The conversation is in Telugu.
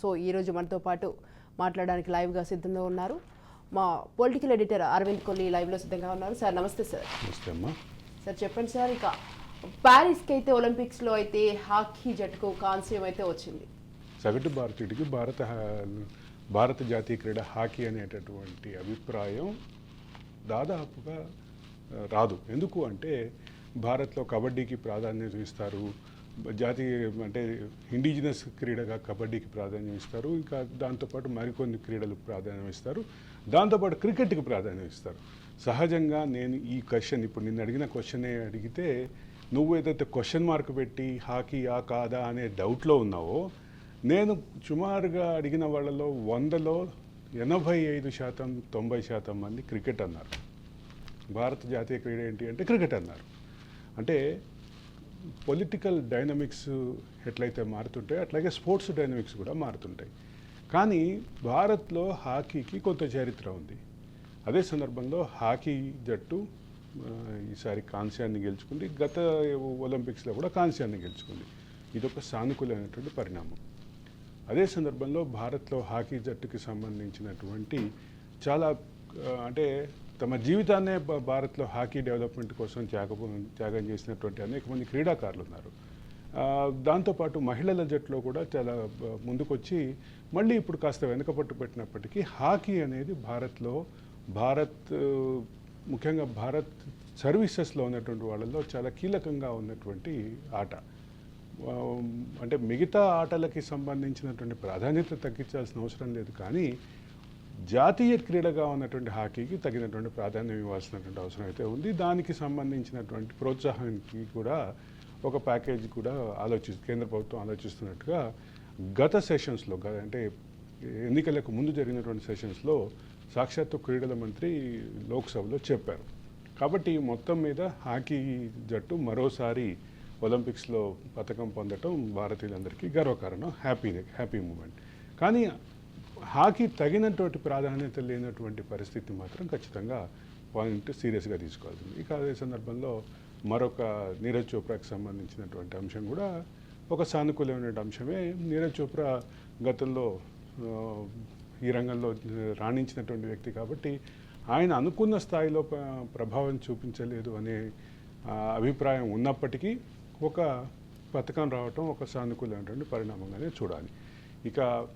సో ఈరోజు మనతో పాటు మాట్లాడడానికి లైవ్గా సిద్ధంగా ఉన్నారు. మా పొలిటికల్ ఎడిటర్ అరవింద్ కొల్లి లైవ్లో సిద్ధంగా ఉన్నారు. సార్ నమస్తే సార్. నమస్తే అమ్మా. సార్ చెప్పండి సార్ ఇక ప్యారిస్కి అయితే ఒలింపిక్స్లో అయితే హాకీ జట్టుకు కాంస్యం అయితే వచ్చింది. సగటు భారతీయుడికి భారత భారత జాతీయ క్రీడ హాకీ అనేటటువంటి అభిప్రాయం దాదాపుగా రాదు. ఎందుకు అంటే భారత్లో కబడ్డీకి ప్రాధాన్యత ఇస్తారు. జాతీయ అంటే ఇండిజినస్ క్రీడగా కబడ్డీకి ప్రాధాన్యం ఇస్తారు. ఇంకా దాంతోపాటు మరికొన్ని క్రీడలు ప్రాధాన్యం ఇస్తారు. దాంతోపాటు క్రికెట్కి ప్రాధాన్యం ఇస్తారు. సహజంగా నేను ఈ క్వశ్చన్ ఇప్పుడు నిన్ను అడిగిన క్వశ్చనే అడిగితే నువ్వు ఏదైతే క్వశ్చన్ మార్క్ పెట్టి హాకీ ఆ కాదా అనే డౌట్లో ఉన్నావో నేను సుమారుగా అడిగిన వాళ్ళలో వందలో ఎనభై ఐదు శాతం తొంభై శాతం మంది క్రికెట్ అన్నారు. భారత జాతీయ క్రీడ ఏంటి అంటే క్రికెట్ అన్నారు. అంటే పొలిటికల్ డైనమిక్స్ ఎట్లయితే మారుతుంటాయో అట్లాగే స్పోర్ట్స్ డైనమిక్స్ కూడా మారుతుంటాయి. కానీ భారత్లో హాకీకి కొంత చరిత్ర ఉంది. అదే సందర్భంలో హాకీ జట్టు ఈసారి కాంస్యాన్ని గెలుచుకుంది. గత ఒలింపిక్స్లో కూడా కాంస్యాన్ని గెలుచుకుంది. ఇదొక సానుకూలమైనటువంటి పరిణామం. అదే సందర్భంలో భారత్లో హాకీ జట్టుకి సంబంధించినటువంటి చాలా అంటే తమ జీవితాన్నే భా- భారత్లో హాకీ డెవలప్మెంట్ కోసం త్యాగ త్యాగం చేసినటువంటి అనేక మంది క్రీడాకారులు ఉన్నారు దాంతోపాటు మహిళల జట్టులో కూడా చాలా ముందుకొచ్చి మళ్ళీ ఇప్పుడు కాస్త వెనకపట్టు పెట్టినప్పటికీ హాకీ అనేది భారత్లో భారత్ ముఖ్యంగా భారత్ సర్వీసెస్లో ఉన్నటువంటి వాళ్ళలో చాలా కీలకంగా ఉన్నటువంటి ఆట. అంటే మిగతా ఆటలకి సంబంధించినటువంటి ప్రాధాన్యత తగ్గించాల్సిన అవసరం లేదు కానీ జాతీయ క్రీడగా ఉన్నటువంటి హాకీకి తగినటువంటి ప్రాధాన్యం ఇవ్వాల్సినటువంటి అవసరం అయితే ఉంది. దానికి సంబంధించినటువంటి ప్రోత్సాహానికి కూడా ఒక ప్యాకేజ్ కూడా ఆలోచి కేంద్ర ప్రభుత్వం ఆలోచిస్తున్నట్టుగా గత సెషన్స్లో అంటే ఎన్నికలకు ముందు జరిగినటువంటి సెషన్స్లో సాక్షాత్తు క్రీడల మంత్రి లోక్సభలో చెప్పారు. కాబట్టి మొత్తం మీద హాకీ జట్టు మరోసారి ఒలింపిక్స్లో పథకం పొందటం భారతీయులందరికీ గర్వకారణం హ్యాపీ హ్యాపీ మూమెంట్. కానీ హాకీ తగినటువంటి ప్రాధాన్యత లేనటువంటి పరిస్థితి మాత్రం ఖచ్చితంగా పాయింట్ సీరియస్గా తీసుకోవాల్సింది. ఇక అదే సందర్భంలో మరొక నీరజ్ చోప్రాకి సంబంధించినటువంటి అంశం కూడా ఒక సానుకూలమైన అంశమే. నీరజ్ చోప్రా గతంలో ఈ రంగంలో రాణించినటువంటి వ్యక్తి కాబట్టి ఆయన అనుకున్న స్థాయిలో ప్రభావం చూపించలేదు అనే అభిప్రాయం ఉన్నప్పటికీ ఒక పథకం రావటం ఒక సానుకూలమైనటువంటి పరిణామంగానే చూడాలి. ఇక